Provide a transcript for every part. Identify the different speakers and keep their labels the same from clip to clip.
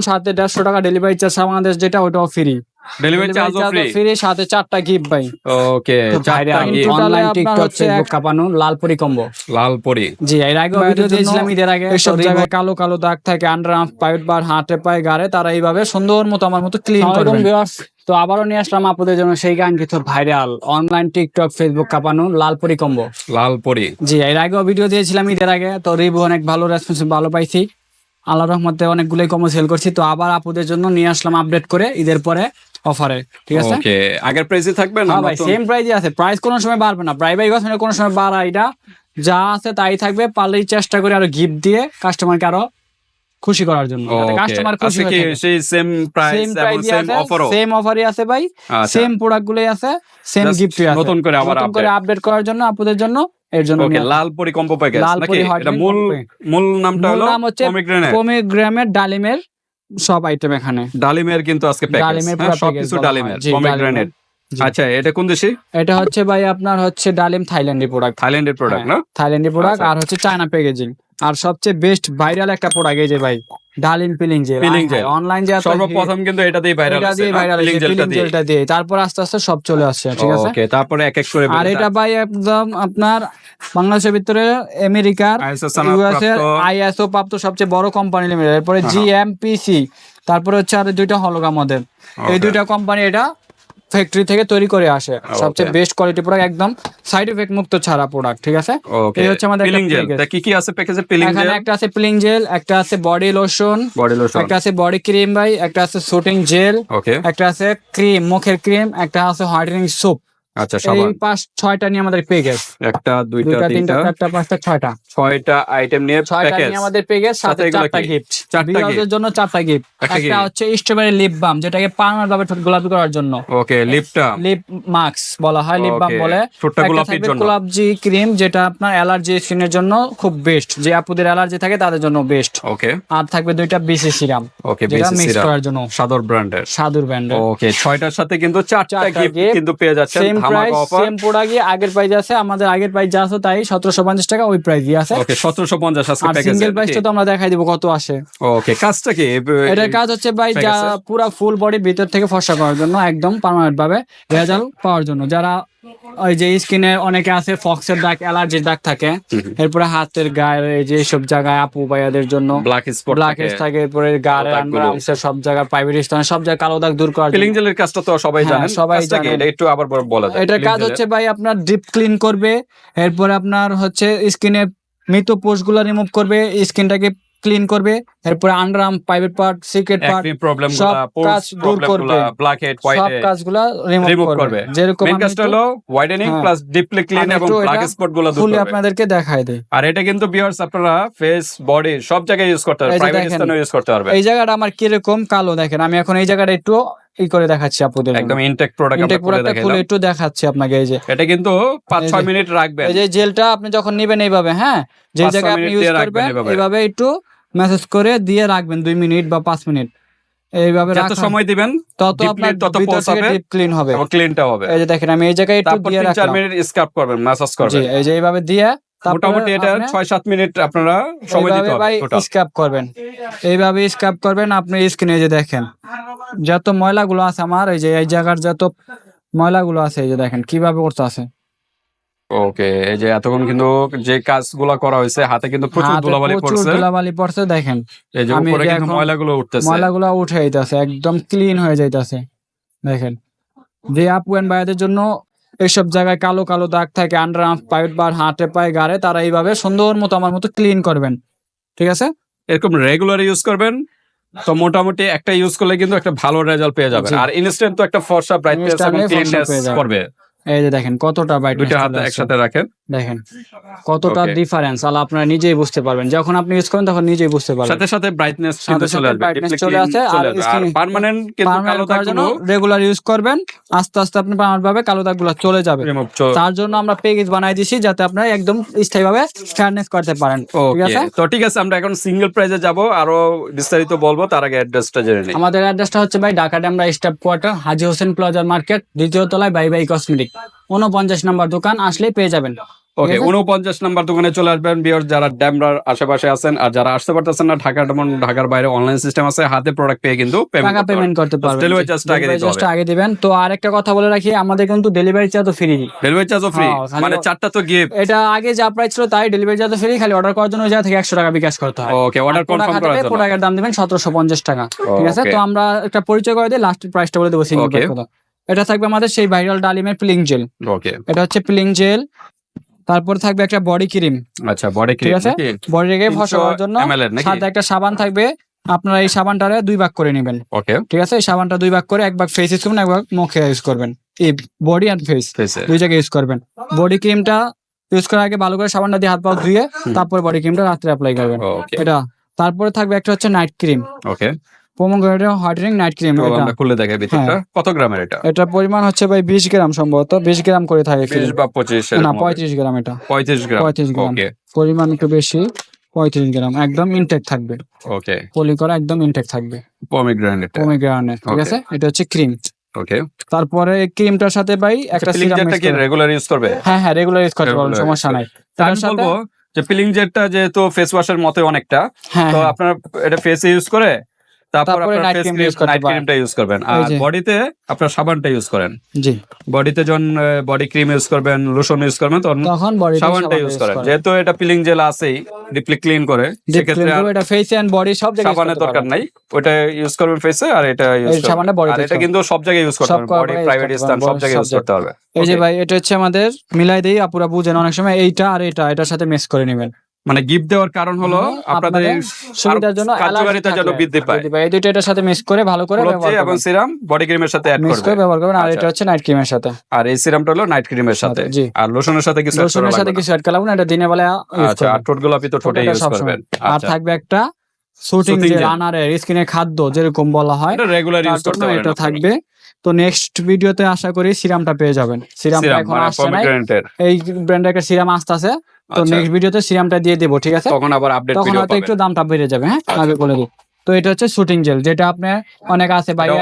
Speaker 1: সাথে দেড়শো টাকা ডেলিভারি চার্জ বাংলাদেশ যেটা ওটাও ফ্রি
Speaker 2: ডেলিভারি চার্জও ফ্রি
Speaker 1: ফ্রি সাথে চারটা গিফট ভাই।
Speaker 2: ওকে চারটা
Speaker 1: in
Speaker 3: অনলাইন টিকটক ফেসবুক
Speaker 1: এক-
Speaker 3: লালপুরি কম্বো
Speaker 2: লাল
Speaker 1: জি এর আগে ভিডিও দিয়েছিলাম ঈদের আগে সব
Speaker 3: জায়গায়
Speaker 1: জায়গায় কালো কালো দাগ থাকে আন্ডার আর্ম পাইট বার হাতে পায়ে গাড়ে তারা এইভাবে সুন্দর মতো আমার মতো ক্লিন করবেন
Speaker 3: তো আবারও নিয়ে আসলাম আপনাদের জন্য সেই কাঙ্ক্ষিত ভাইরাল। অনলাইন টিকটক ফেসবুক কাঁপানো লালপুরি কম্বো
Speaker 2: লাল পরি
Speaker 1: জি এর আগেও ভিডিও দিয়েছিলাম ঈদের আগে তো রিভিউ অনেক ভালো রেসপন্স ভালো পাইছি। আল্লাহ রহমতে অনেকগুলো কমো সেল করছি। তো আবার আপুদের জন্য নিয়ে আসলাম আপডেট করে ঈদের পরে অফারে ঠিক আছে?
Speaker 2: ওকে আগের প্রাইসে থাকবে না
Speaker 1: হ্যাঁ ভাই সেম প্রাইসই আছে। প্রাইস কোনো সময় বাড়বে না। প্রাই বাই মানে কোনো সময় বাড়ায় এটা যা আছে তাই থাকবে পারলেই চেষ্টা করে আরও গিফট দিয়ে কাস্টমারকে আরও খুশি করার জন্য। কাস্টমার খুশি
Speaker 2: আজকে কি সেই সেম প্রাইস
Speaker 1: সেম
Speaker 2: এবং সেম অফারও
Speaker 1: সেম অফারই আছে ভাই। সেম প্রোডাক্ট গুলোই আছে সেম গিফটই আছে।
Speaker 2: নতুন করে আবার
Speaker 1: নতুন করে আপডেট করার জন্য আপুদের জন্য এর জন্য
Speaker 2: ওকে লাল পরি কম্বো প্যাকেজ নাকি এটা মূল মূল নামটা হলো পমিগ্রেনেট
Speaker 1: পমিগ্রামের ডালিমের সব আইটেম এখানে।
Speaker 2: ডালিমের কিন্তু আজকে প্যাকেজ
Speaker 1: ডালিমের পুরো
Speaker 2: সবকিছু ডালিমের পমিগ্রেনেট আচ্ছা এটা কোন দেশি?
Speaker 1: এটা হচ্ছে ভাই আপনার হচ্ছে ডালিম থাইল্যান্ডের প্রোডাক্ট
Speaker 2: থাইল্যান্ডের প্রোডাক্ট না?
Speaker 1: থাইল্যান্ডের প্রোডাক্ট
Speaker 2: আচ্ছা।
Speaker 1: আর হচ্ছে চায়না প্যাকেজিং আর সবচেয়ে বেস্ট ভাইরাল একটা প্রোডাক্ট এই যে ভাই ডালিম peeling gel
Speaker 2: Peeling gel।
Speaker 1: Online যে
Speaker 2: সর্বপ্রথম কিন্তু এটাতেই ভাইরাল
Speaker 1: এটা দিয়ে ভাইরাল
Speaker 2: পিলিং জেলটা দিয়ে।
Speaker 1: জেলটা দিয়ে। তারপর আস্তে আস্তে সব চলে আসছে ঠিক আছে?
Speaker 2: ওকে তারপরে এক এক করে
Speaker 1: আর এটা ভাই একদম আপনার বাংলাদেশের ভিতরে আমেরিকার
Speaker 2: ISO
Speaker 1: ইউএস এর
Speaker 2: সনদপ্রাপ্ত-
Speaker 1: আইএসও প্রাপ্ত সবচেয়ে বড় কোম্পানি লিমিটেড এরপরে
Speaker 2: হ্যাঁ।
Speaker 1: জিএমপিসি তারপরে হচ্ছে আর দুইটা হলগা মডেল এই দুইটা কোম্পানি এটা ফ্যাক্টরি থেকে তৈরি করে আসে। সবচেয়ে বেস্ট কোয়ালিটি প্রোডাক্ট একদম সাইড এফেক্ট মুক্ত ছাড়া প্রোডাক্ট ঠিক আছে? এই হচ্ছে আমাদের
Speaker 2: পিলিং জেল তা কি কি আছে প্যাকেজে পিলিং জেল
Speaker 1: একটা আছে পিলিং জেল একটা আছে বডি লোশন
Speaker 2: বডি লোশন
Speaker 1: একটা আছে বডি ক্রিম ভাই একটা আছে শুটিং জেল
Speaker 2: ওকে
Speaker 1: একটা আছে ক্রিম মুখের ক্রিম একটা আছে হোয়াইটেনিং সোপ
Speaker 2: আচ্ছা
Speaker 1: এই পাঁচ ছয়টা নিয়ে আমাদের প্যাকেজ
Speaker 2: একটা দুইটা
Speaker 1: তিনটা চারটা পাঁচটা ছয়টা।
Speaker 2: ছয়টা আইটেম নিয়ে
Speaker 1: ছয়টা নিয়ে আমাদের সাথে চারটা গিফট বিড়ালদের জন্য চারটা গিফট
Speaker 2: একটা
Speaker 1: হচ্ছে স্ট্রবেরি লিপ বাম যেটাকে পার্মানেন্ট ভাবে ঠোঁট গোলাপি করার জন্য।
Speaker 2: ওকে লিপটা
Speaker 1: লিপ মাস্ক বলা হয় লিপ বাম বলে।
Speaker 2: ঠোঁটটা গোলাপির জন্য।
Speaker 1: গোলাপজি ক্রিম যেটা আপনার অ্যালার্জি স্কিনের জন্য খুব বেস্ট যে আপুদের অ্যালার্জি থাকে তাদের জন্য বেস্ট
Speaker 2: ওকে
Speaker 1: আর থাকবে দুইটা বিসি সিরাম
Speaker 2: ওকে
Speaker 1: যেটা মিক্স করার জন্য।
Speaker 2: সাদর ব্র্যান্ডের
Speaker 1: সাধুর ব্র্যান্ডের
Speaker 2: ওকে ছয়টার সাথে কিন্তু চারটা গিফট কিন্তু পেয়ে যাচ্ছেন
Speaker 1: সেম প্রাইস সেম আগের প্রাইস আছে আমাদের আগের প্রাইস যা আছে তাই সতেরোশো পঞ্চাশ টাকা ওই প্রাইস আছে?
Speaker 2: ওকে সতেরোশো পঞ্চাশ আজকে প্যাকেজ
Speaker 1: সিঙ্গেল প্রাইসটা তো আমরা দেখাই দিব কত আসে।
Speaker 2: ওকে কাজটা কি?
Speaker 1: এটার কাজ হচ্ছে ভাই যা? পুরা ফুল বডি ভিতর থেকে ফর্সা করার জন্য একদম পার্মানেন্ট ভাবে রেজাল্ট পাওয়ার জন্য। যারা ওই যে স্কিনে অনেকে আছে ফক্সের দাগ অ্যালার্জির দাগ থাকে এরপরে হাতের গায়ের এই যে সব জায়গায় আপু ভাইয়াদের জন্য
Speaker 2: ব্ল্যাক স্পট
Speaker 1: ব্ল্যাক থাকে। এরপরে গায়ের সব জায়গায় প্রাইভেট স্থানে সব জায়গায় কালো দাগ দূর করার
Speaker 2: জেলের কাজটা তো সবাই
Speaker 1: হ্যাঁ,
Speaker 2: জানেন।
Speaker 1: সবাই? জানেন।
Speaker 2: এটা একটু আবার বল- যায়।
Speaker 1: এটার কাজ হচ্ছে ভাই আপনার ডিপ ক্লিন করবে এরপরে আপনার হচ্ছে স্কিনে মৃত পোস্টগুলো রিমুভ করবে স্কিনটাকে ক্লিন করবে এরপরে underarm private part secret part
Speaker 2: problem
Speaker 1: সব কাজ দূর করবে।
Speaker 2: গুলা, blackhead,
Speaker 1: সব
Speaker 2: whitehead
Speaker 1: কাজগুলা রিমুভ করবে। যেরকম আমি
Speaker 2: কাজটা হলো
Speaker 1: হ্যাঁ।
Speaker 2: plus deeply clean
Speaker 1: আমি
Speaker 2: এবং
Speaker 1: এটা
Speaker 2: spot গুলো দূর করবে।
Speaker 1: আপনাদেরকে দেখাই দেই
Speaker 2: আর এটা কিন্তু ভিউয়ার্স আপনারা ফেস বডি সব জায়গায় ইউজ করতে পারবেন প্রাইভেট স্থানে ইউজ করতে পারবেন
Speaker 1: এই জায়গাটা আমার কীরকম কালো দেখেন আমি এখন এই জায়গাটা একটু ই করে দেখাচ্ছি আপনাদের
Speaker 2: একদম ইনটেক প্রোডাক্ট
Speaker 1: ইনটেক প্রোডাক্টটা খুলে একটু দেখাচ্ছি আপনাকে এই যে।
Speaker 2: এটা কিন্তু পাঁচ
Speaker 1: এই
Speaker 2: ছয়
Speaker 1: যে-
Speaker 2: মিনিট রাখবেন।
Speaker 1: এই যে জেলটা আপনি যখন নেবেন এইভাবে হ্যাঁ? যে জায়গায় আপনি ইউজ করবেন এইভাবে। একটু মেসেজ করে দিয়ে রাখবেন দুই মিনিট বা পাঁচ মিনিট। এইভাবে
Speaker 2: যত সময় দিবেন
Speaker 1: তত আপনার
Speaker 2: তত পৌঁছাবে
Speaker 1: ডিপ ক্লিন হবে।
Speaker 2: এবং ক্লিনটা হবে।
Speaker 1: এই যে দেখেন আমি এই জায়গায় একটু দিয়ে রাখলাম।
Speaker 2: মিনিট স্ক্রাব করবেন ম্যাসাজ
Speaker 1: জি এই যে এইভাবে দিয়ে
Speaker 2: মোটামুটি এটা ছয় সাত মিনিট আপনারা সময় দিতে হবে
Speaker 1: স্ক্রাব করবেন। এইভাবে স্ক্রাব করবেন আপনি স্কিনে যে দেখেন। যত ময়লাগুলো আছে আমার এই যে এই জায়গার যত ময়লাগুলো আছে এই যে দেখেন কীভাবে করতে আছে।
Speaker 2: ওকে এই যে এতক্ষণ কিন্তু যে কাজগুলো করা হয়েছে হাতে কিন্তু প্রচুর ধুলাবালি পড়ছে।
Speaker 1: ধুলাবালি পড়ছে দেখেন।
Speaker 2: এই যে উপরে কিন্তু ময়লাগুলো উঠতেছে।
Speaker 1: ময়লাগুলো উঠে যাইতেছে একদম ক্লিন হয়ে যাইতেছে। দেখেন। যে আপু এন্ড ভাইয়াদের জন্য এইসব জায়গায় কালো কালো দাগ থাকে আন্ডার আর্ম পাইট বার হাতে পায়ে গাড়ে তারা এইভাবে সুন্দর মতো আমার মতো ক্লিন করবেন। ঠিক আছে?
Speaker 2: এরকম রেগুলার ইউজ করবেন তো মোটামুটি একটা ইউজ করলে কিন্তু একটা ভালো রেজাল্ট পেয়ে যাবেন। আর ইনস্ট্যান্ট তো একটা ফর্সা ব্রাইটনেস এবং ক্লিননেস করবে।
Speaker 1: এই যে দেখেন কতটা বাইট
Speaker 2: দুটো হাতে একসাথে রাখেন।
Speaker 1: দেখেন কতটা ডিফারেন্স আলা আপনারা নিজেই বুঝতে পারবেন। যখন আপনি ইউজ করেন তখন নিজেই বুঝতে পারবেন।
Speaker 2: সাথে সাথে ব্রাইটনেস
Speaker 1: সাথে
Speaker 2: চলে
Speaker 1: সাথে brightness চলে আসে, আর
Speaker 2: পার্মানেন্ট কিন্তু কালো
Speaker 1: জন্য রেগুলার ইউজ করবেন আস্তে আস্তে আপনি পার্মানেন্ট ভাবে কালো দাগগুলো চলে যাবে। তার জন্য আমরা পেজ বানাই দিছি যাতে আপনারা একদম স্থায়ীভাবে ফেয়ারনেস করতে পারেন। ঠিক আছে?
Speaker 2: তো ঠিক আছে আমরা এখন সিঙ্গেল প্রাইজে যাব। আরও বিস্তারিত বলব তার আগে অ্যাড্রেসটা জেনে নিই।
Speaker 1: আমাদের অ্যাড্রেসটা হচ্ছে ভাই ঢাকা ডেমরা স্টাফ কোয়ার্টার হাজি হোসেন প্লাজার মার্কেট দ্বিতীয় তলায় বাই বাই কসমেটিক। উনপঞ্চাশ নম্বর দোকান আসলে পেয়ে যাবেন
Speaker 2: ওকে উনপঞ্চাশ নাম্বার দোকানে চলে আসবেন বিয়ার যারা ড্যামরার আশেপাশে আছেন আর যারা আসতে পারতেছেন না ঢাকা যেমন ঢাকার বাইরে অনলাইন সিস্টেম আছে হাতে প্রোডাক্ট পেয়ে কিন্তু
Speaker 1: টাকা পেমেন্ট করতে পারবেন।
Speaker 2: delivery charge আগে
Speaker 1: ডেলিভারি
Speaker 2: দিতে হবে।
Speaker 1: আগে দিবেন। তো আরেকটা কথা বলে রাখি আমাদের কিন্তু ডেলিভারি চার্জ ফ্রি
Speaker 2: ডেলিভারি চার্জও ফ্রি মানে চারটা তো গিফট
Speaker 1: এটা আগে যা প্রাইস ছিল তাই ডেলিভারি চার্জ ফ্রি খালি অর্ডার করার জন্য জায়গা থেকে একশো টাকা বিকাশ করতে হয়।
Speaker 2: ওকে অর্ডার কনফার্ম করার জন্য।
Speaker 1: প্রোডাক্টের দাম দিবেন? সতেরোশো পঞ্চাশ টাকা। ঠিক আছে? তো আমরা একটা পরিচয় করে দিই লাস্টের প্রাইসটা বলে দেবো সিঙ্গেল. কথা। এটা থাকবে আমাদের সেই ভাইরাল ডালিমের প্লিং জেল
Speaker 2: ওকে
Speaker 1: এটা হচ্ছে প্লিং জেল তারপর থাকবে একটা বডি ক্রিম
Speaker 2: আচ্ছা বডি ক্রিম
Speaker 1: ঠিক আছে? বডি রেখে ফসা জন্য সাথে একটা সাবান থাকবে। আপনারা এই সাবানটারে দুই ভাগ করে নেবেন।
Speaker 2: ওকে
Speaker 1: ঠিক আছে? এই সাবানটা দুই ভাগ করে এক ভাগ ফেস ইউজ করবেন এক ভাগ মুখে ইউজ করবেন। এই বডি অ্যান্ড ফেস দুই জায়গায় ইউজ করবেন। বডি ক্রিমটা ইউজ করার আগে ভালো করে সাবানটা দিয়ে হাত পা ধুয়ে তারপর বডি ক্রিমটা রাত্রে অ্যাপ্লাই করবেন। এটা। তারপরে থাকবে একটা হচ্ছে night cream
Speaker 2: okay
Speaker 1: pomegranate night cream
Speaker 2: আমরা খুলে দেখাই ভিতরটা।
Speaker 1: হ্যাঁ।
Speaker 2: কত গ্রামের এটা?
Speaker 1: পরিমাণ হচ্ছে ভাই বিশ গ্রাম সম্ভবত। বিশ গ্রাম করে থাকে
Speaker 2: বা
Speaker 1: না পঁয়ত্রিশ গ্রাম এটা।
Speaker 2: গ্রাম
Speaker 1: গ্রাম। পরিমাণ একটু বেশি পঁয়ত্রিশ গ্রাম। একদম ইনটেক থাকবে।
Speaker 2: ওকে
Speaker 1: পলি করা একদম ইনটেক থাকবে।
Speaker 2: পমিগ্রেনেট
Speaker 1: পোমোগ্রেনেট ঠিক আছে? এটা হচ্ছে ক্রিম
Speaker 2: ওকে
Speaker 1: তারপরে ক্রিমটার সাথে ভাই একটা
Speaker 2: পিলিং
Speaker 1: সিরাম
Speaker 2: কি রেগুলার ইউজ করবে?
Speaker 1: হ্যাঁ হ্যাঁ রেগুলার ইউজ করতে পারবেন সমস্যা নাই।
Speaker 2: তা আমি
Speaker 1: এটার
Speaker 2: বলব যে পিলিং জেটটা যেহেতু ফেস ওয়াশের মতো অনেকটা
Speaker 1: হ্যাঁ
Speaker 2: তো
Speaker 1: হ্যাঁ।
Speaker 2: আপনার এটা ফেসে ইউজ করে তারপর আপনার ফেস ক্রিম নাইট ক্রিমটা ইউজ করবেন। আর বডিতে আপনার সাবানটা ইউজ করেন।
Speaker 1: জি।
Speaker 2: বডিতে যখন বডি ক্রিম ইউজ করবেন লোশন ইউজ করবেন তখন
Speaker 1: তখন বডি
Speaker 2: সাবানটা ইউজ করেন। যেহেতু এটা পিলিং জেল আছেই ডিপলি ক্লিন করে সেক্ষেত্রে
Speaker 1: এটা ফেস এন্ড বডি সব জায়গায়
Speaker 2: সাবানের দরকার নাই। ওটা ইউজ করবেন ফেসে আর এটা ইউজ
Speaker 1: সাবানটা body
Speaker 2: আর এটা কিন্তু সব জায়গায় ইউজ করতে পারবেন। বডি প্রাইভেট স্থান সব জায়গায় ইউজ করতে হবে।
Speaker 1: এই যে ভাই এটা হচ্ছে আমাদের মিলাই দেই আপুরা বুঝেন। অনেক সময় এইটা আর এটা এটার সাথে মিক্স করে নেবেন।
Speaker 2: মানে গিফট দেওয়ার কারণ হলো আপনাদের
Speaker 1: আপনাদের সুবিধার জন্য
Speaker 2: কার্যকারিতা যেন বৃদ্ধি পায়।
Speaker 1: এই দুটো এটার সাথে মিক্স করে ভালো করে
Speaker 2: ব্যবহার করবেন। এবং সিরাম বডি ক্রিমের সাথে অ্যাড
Speaker 1: করবেন
Speaker 2: মিক্স
Speaker 1: করে ব্যবহার করবেন। আর
Speaker 2: আচ্ছা।
Speaker 1: এটা হচ্ছে নাইট ক্রিমের সাথে।
Speaker 2: আর এই সিরামটা হলো নাইট ক্রিমের সাথে।
Speaker 1: জি।
Speaker 2: আর লোশনের সাথে কিছু
Speaker 1: লোশনের সাথে কিছু অ্যাড করলাম না। এটা দিনে বেলা
Speaker 2: আচ্ছা আর ঠোঁট গোলাপি তো ঠোঁটে ইউজ
Speaker 1: সবসময়।
Speaker 2: করবেন।
Speaker 1: আর
Speaker 2: আচ্ছা।
Speaker 1: থাকবে একটা শুটিং যে। রানারের খাদ্য যেরকম বলা হয়
Speaker 2: এটা রেগুলার ইউজ করতে
Speaker 1: এটা থাকবে। তো নেক্সট ভিডিওতে আশা করি সিরামটা পেয়ে যাবেন। সিরামটা এখন
Speaker 2: মানে
Speaker 1: আসছে
Speaker 2: পমিগ্রেনেটের
Speaker 1: এই ব্র্যান্ডের একটা সিরাম আসতেছে। তো
Speaker 2: আচ্ছা।
Speaker 1: নেক্সট ভিডিওতে সিরামটা দিয়ে দেবো ঠিক আছে?
Speaker 2: তখন আবার আপডেট
Speaker 1: তখন হয়তো একটু দামটা বেড়ে যাবে হ্যাঁ? আগে বলে দিই। তো এটা হচ্ছে শুটিং জেল যেটা আপনার অনেক আছে বাইরে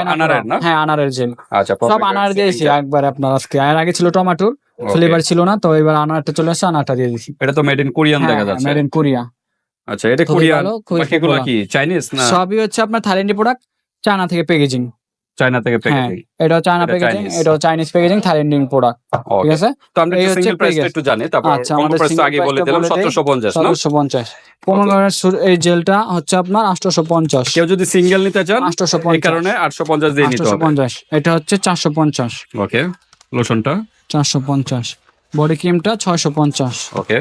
Speaker 2: না?
Speaker 1: হ্যাঁ আনারের জেল
Speaker 2: আচ্ছা
Speaker 1: সব আনার দিয়েছি একবার আপনার আজকে। আর আগে ছিল টমেটোর। ফ্লেভার ছিল না তো এবার আনারটা চলে আসছে আনারটা দিয়ে দিছি।
Speaker 2: এটা তো মেড ইন কোরিয়ান দেখা যাচ্ছে।
Speaker 1: মেড ইন কোরিয়া
Speaker 2: আচ্ছা এটা
Speaker 1: খুবই
Speaker 2: কোরিয়ান
Speaker 1: ভালো, খুবই
Speaker 2: বাকিগুলো
Speaker 1: popular।
Speaker 2: কি চাইনিজ না?
Speaker 1: সবই হচ্ছে আপনার থাইল্যান্ডি প্রোডাক্ট চায়না থেকে প্যাকেজিং
Speaker 2: চায়না থেকে
Speaker 1: হ্যাঁ
Speaker 2: প্যাকেজিং
Speaker 1: এটাও চায়না
Speaker 2: এটা
Speaker 1: প্যাকেজিং
Speaker 2: Chinese।
Speaker 1: এটাও চাইনিজ প্যাকেজিং থাইল্যান্ডিং প্রোডাক্ট ঠিক আছে?
Speaker 2: তো আমরা
Speaker 1: এই
Speaker 2: একটু
Speaker 1: হচ্ছে
Speaker 2: সিঙ্গেল প্রাইসটা
Speaker 1: package।
Speaker 2: একটু জানি তারপর
Speaker 1: আচ্ছা, আমাদের single
Speaker 2: আগে বলে
Speaker 1: টা
Speaker 2: দিলাম
Speaker 1: বলে দেই।
Speaker 2: 1750 না?
Speaker 1: পঞ্চাশ। পোমোগ্রানেট এই জেলটা হচ্ছে আপনার আটশোশো পঞ্চাশ।
Speaker 2: কেউ যদি সিঙ্গেল নিতে চান
Speaker 1: আটশোশো
Speaker 2: এই
Speaker 1: পঞ্চাশ।
Speaker 2: কারণে 850 দিয়ে নিতে
Speaker 1: আটশোশো
Speaker 2: হবে।
Speaker 1: পঞ্চাশ এটা হচ্ছে চারশো পঞ্চাশ।
Speaker 2: ওকে লোশনটা
Speaker 1: চারশো পঞ্চাশ। বডি ক্রিমটা ছয়শো পঞ্চাশ।
Speaker 2: ওকে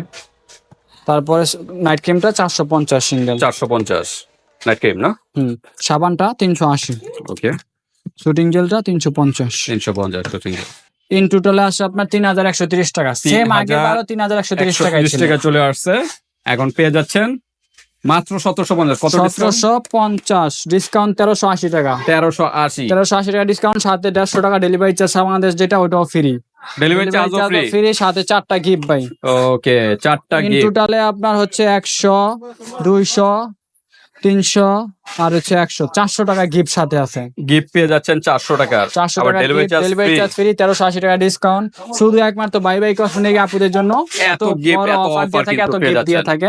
Speaker 1: তারপরে নাইট ক্রিমটা চারশো পঞ্চাশ সিঙ্গেল।
Speaker 2: 450 নাইট ক্রিম না?
Speaker 1: হুম সাবানটা তিনশো আশি।
Speaker 2: ওকে
Speaker 1: শুটিং জেলটা তিনশো পঞ্চাশ।
Speaker 2: 350 তো ঠিক
Speaker 1: ইন টোটালে আসে আপনার তিন হাজার একশো তিরিশ টাকা। সেম আগে বারো তিন হাজার একশো তিরিশ টাকা
Speaker 2: টাকা চলে আসছে। এখন পেয়ে যাচ্ছেন মাত্র 1750 কত ডিসকাউন্ট
Speaker 1: সতেরোশো পঞ্চাশ। ডিসকাউন্ট তেরোশো আশি টাকা।
Speaker 2: 1380
Speaker 1: তেরোশো আশি টাকা ডিসকাউন্ট সাথে দেড়শো টাকা ডেলিভারি চার্জ বাংলাদেশ যেটা ওটাও ফ্রি
Speaker 2: ডেলিভারি চার্জ ফ্রি
Speaker 1: সাথে চারটা গিফট ভাই।
Speaker 2: ওকে চারটা গিফট
Speaker 1: টোটালে আপনার হচ্ছে একশো দুইশো তিনশো আর হচ্ছে একশো। চারশো টাকা গিফট সাথে আছে।
Speaker 2: গিফট পেয়ে যাচ্ছেন 400 টাকার।
Speaker 1: চারশো টাকা
Speaker 2: ডেলিভারি চার্জ ফ্রি
Speaker 1: তেরোশো আশি টাকা ডিসকাউন্ট শুধু একমাত্র বাই বাই কসমেটিক আপুদের জন্য।
Speaker 2: এত
Speaker 1: বড়
Speaker 2: এত
Speaker 1: অফার থাকে এত গিফট দিয়ে থাকে।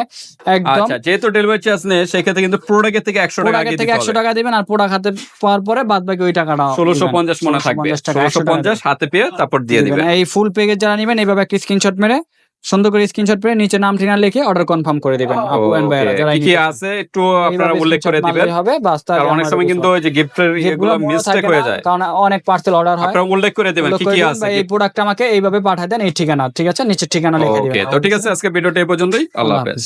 Speaker 1: একদম।
Speaker 2: আচ্ছা যেহেতু ডেলিভারি চার্জ নেই সেক্ষেত্রে কিন্তু প্রোডাক্টের থেকে 100 টাকা
Speaker 1: থেকে একশো টাকা দিবেন আর প্রোডাক্ট হাতে পাওয়ার পরে বাদ বাকি ওই টাকাটা
Speaker 2: ষোলোশো পঞ্চাশ মনে থাকবে।
Speaker 1: 1650 টাকা, 100
Speaker 2: ষোলোশো পঞ্চাশ হাতে পেয়ে তারপর দিয়ে
Speaker 1: দিবেন।
Speaker 2: দিবেন।
Speaker 1: এই ফুল প্যাকেজ যারা নেবেন এইভাবে একটা স্ক্রিনশট মেরে সুন্দর করে স্ক্রিনশট পেয়ে নিচে নাম ঠিকানা লিখে অর্ডার কনফার্ম করে দিবেন আপু এন্ড ভাইরা যারা
Speaker 2: কি আছে একটু আপনারা উল্লেখ করে দিবেন।
Speaker 1: হবে বাস তার
Speaker 2: অনেক সময় কিন্তু ওই যে গিফটের এগুলো মিস্টেক হয়ে যায়।
Speaker 1: কারণ অনেক পার্সেল অর্ডার হয়।
Speaker 2: আপনারা উল্লেখ করে দিবেন কি কি আছে
Speaker 1: এই প্রোডাক্ট আমাকে এইভাবে পাঠায় দেন এই ঠিকানা ঠিক আছে? নিচে ঠিকানা লিখে দিবেন।
Speaker 2: ওকে তো ঠিক আছে আজকে ভিডিওটা এই পর্যন্তই। আল্লাহ
Speaker 1: হাফেজ।